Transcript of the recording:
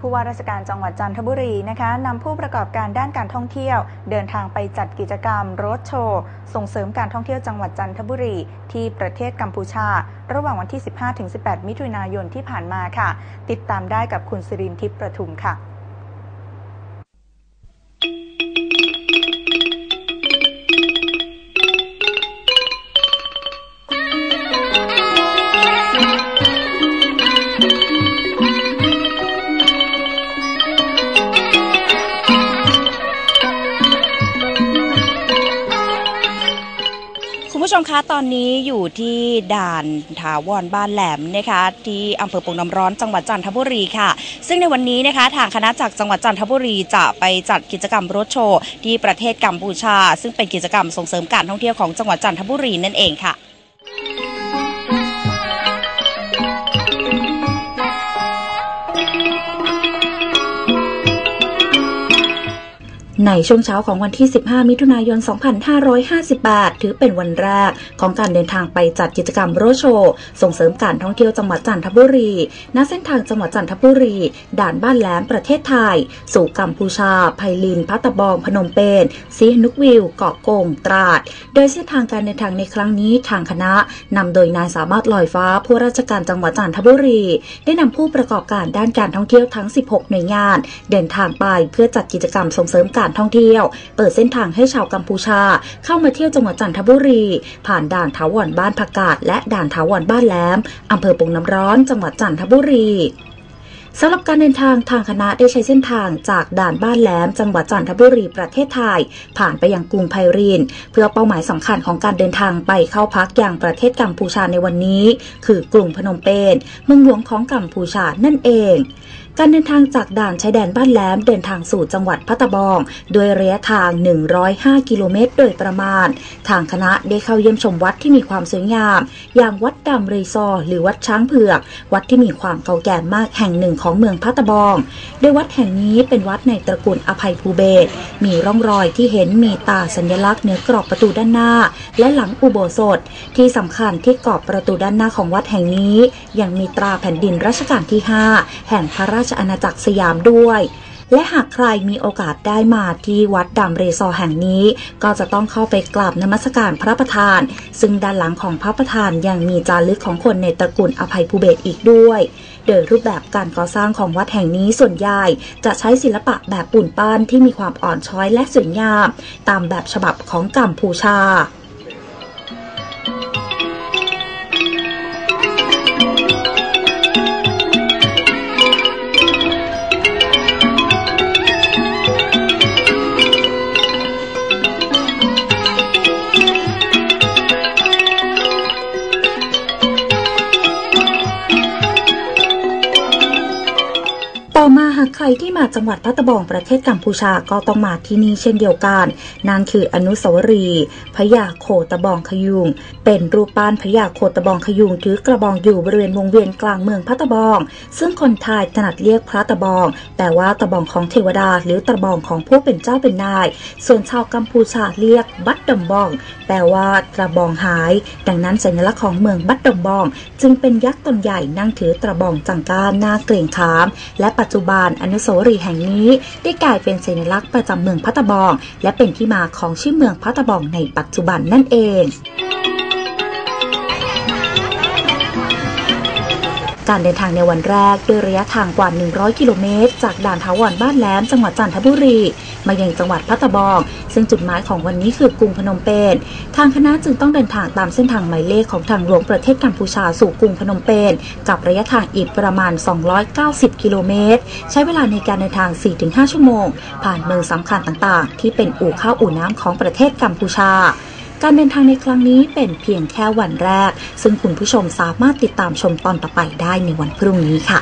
ผู้ว่าราชการจังหวัดจันทบุรีนะคะนำผู้ประกอบการด้านการท่องเที่ยว เดินทางไปจัดกิจกรรมรถโชว์ส่งเสริมการท่องเที่ยวจังหวัดจันทบุรี ที่ประเทศกัมพูชา ระหว่างวันที่ 15-18 มิถุนายนที่ผ่านมาค่ะ ติดตามได้กับคุณสิรินทิพย์ประทุมค่ะ ผู้ชมคะตอนนี้อยู่ที่ด่านถาวรบ้านแหลมนะคะที่อำเภอปงน้ำร้อนจังหวัดจันทบุรีค่ะ ซึ่งในวันนี้นะคะทางคณะจากจังหวัดจันทบุรีจะไปจัดกิจกรรมรถโชว์ที่ประเทศกัมพูชา ซึ่งเป็นกิจกรรมส่งเสริมการท่องเที่ยวของจังหวัดจันทบุรีนั่นเองค่ะ ในช่วงเช้าของวันที่ 15 มิถุนายน 2558 ถือเป็นวันแรกของการเดินทางไปจัดกิจกรรมโรโชว์ส่งเสริมการท่องเที่ยวจังหวัดจันทบุรี ณ เส้นทางจังหวัดจันทบุรี ด่านบ้านแหลมประเทศไทย สู่กัมพูชา ไพลิน พัตบอง พนมเปญซีนุกวิว เกาะโกง ตราด โดยเส้นทางการเดินทางในครั้งนี้ทางคณะนำโดยนายสามารถลอยฟ้าผู้ราชการจังหวัดจันทบุรี ได้นำผู้ประกอบการด้านการท่องเที่ยวทั้ง 16 หน่วยงาน เดินทางไปเพื่อจัดกิจกรรมส่งเสริมการท่องเที่ยว เปิดเส้นทางให้ชาวกัมพูชา เข้ามาเที่ยวจังหวัดจันทบุรี ผ่านด่านถาวรบ้านผักกาดและด่านถาวรบ้านแหลมอำเภอปงน้ำร้อนจังหวัดจันทบุรี สำหรับการเดินทางทางคณะได้ใช้เส้นทางจากด่านบ้านแหลม จังหวัดจันทบุรีประเทศไทย ผ่านไปยังกรุงไพรีน เพื่อเป้าหมายสำคัญของการเดินทางไปเข้าพักอย่างประเทศกัมพูชาในวันนี้ คือกรุงพนมเปญเมืองหลวงของกัมพูชานั่นเองการเดินทางจากด่านชายแดนบ้านแหลมเดินทางสู่จังหวัดพัตบองโดยระยะทาง 105 กิโลเมตร โดยประมาณ ทางคณะได้เข้าเยี่ยมชมวัดที่มีความสวยงาม อย่างวัดดำรีซอ หรือวัดช้างเผือก วัดที่มีความเก่าแก่มากแห่งหนึ่งของเมืองพัตบอง โดยวัดแห่งนี้เป็นวัดในตระกูลอภัยภูเบศมีร่องรอยที่เห็นมีตาสัญลักษณ์เหนือกรอบประตูด้านหน้า และหลังอุโบสถ ที่สำคัญที่กรอบประตูด้านหน้าของวัดแห่งนี้ ยังมีตราแผ่นดินรัชกาลที่ 5 แห่งพระราชอาณาจักรสยามด้วยและหากใครมีโอกาสได้มาที่วัดดำเรซอแห่งนี้ ก็จะต้องเข้าไปกราบนมัสการพระประธาน ซึ่งด้านหลังของพระประธานยังมีจารึกของคนในตระกูลอภัยภูเบศอีกด้วย โดยรูปแบบการก่อสร้างของวัดแห่งนี้ส่วนใหญ่จะใช้ศิลปะแบบปุ่นปั้นที่มีความอ่อนช้อยและสวยงามตามแบบฉบับของกัมพูชา ต่อมา หากใครที่มาจังหวัดพัตบองประเทศกัมพูชาก็ต้องมาที่นี่เช่นเดียวกัน นั่นคืออนุสาวรีย์พญาโคตะบองขยุง เป็นรูปปั้นพญาโคตะบองขยุงถือกระบองอยู่บริเวณวงเวียนกลางเมืองพัตบอง ซึ่งคนไทยถนัดเรียกพระตะบอง แต่ว่าตะบองของเทวดาหรือตะบองของผู้เป็นเจ้าเป็นนาย ส่วนชาวกัมพูชาเรียกบัดดมบอง แปลว่าตะบองหาย ดังนั้นสัญลักษณ์ของเมืองบัดดมบอง จึงเป็นยักษ์ตนใหญ่นั่งถือตะบองจังก้าหน้าเกรงขาม และปัจจุบันอนุสาวรีย์แห่งนี้ ได้กลายเป็นสัญลักษณ์ประจำเมืองพัตบอง และเป็นที่มาของชื่อเมืองพัตบองในปัจจุบันนั่นเอง การเดินทางในวันแรกด้วยระยะทางกว่า 100 กิโลเมตร จากด่านทาวรบ้านแหลมจังหวัดจันทบุรี มายังจังหวัดพัตบอง ซึ่งจุดหมายของวันนี้คือกรุงพนมเปญ ทางคณะจึงต้องเดินทางตามเส้นทางหมายเลขของทางหลวงประเทศกัมพูชาสู่กรุงพนมเปญกับระยะทางอีกประมาณ 290 กิโลเมตร ใช้เวลาในการเดินทาง 4-5 ชั่วโมง ผ่านเมืองสำคัญต่างๆ ที่เป็นอู่ข้าวอู่น้ำของประเทศกัมพูชา การเดินทางในครั้งนี้เป็นเพียงแค่วันแรก ซึ่งคุณผู้ชมสามารถติดตามชมตอนต่อไปได้ในวันพรุ่งนี้ค่ะ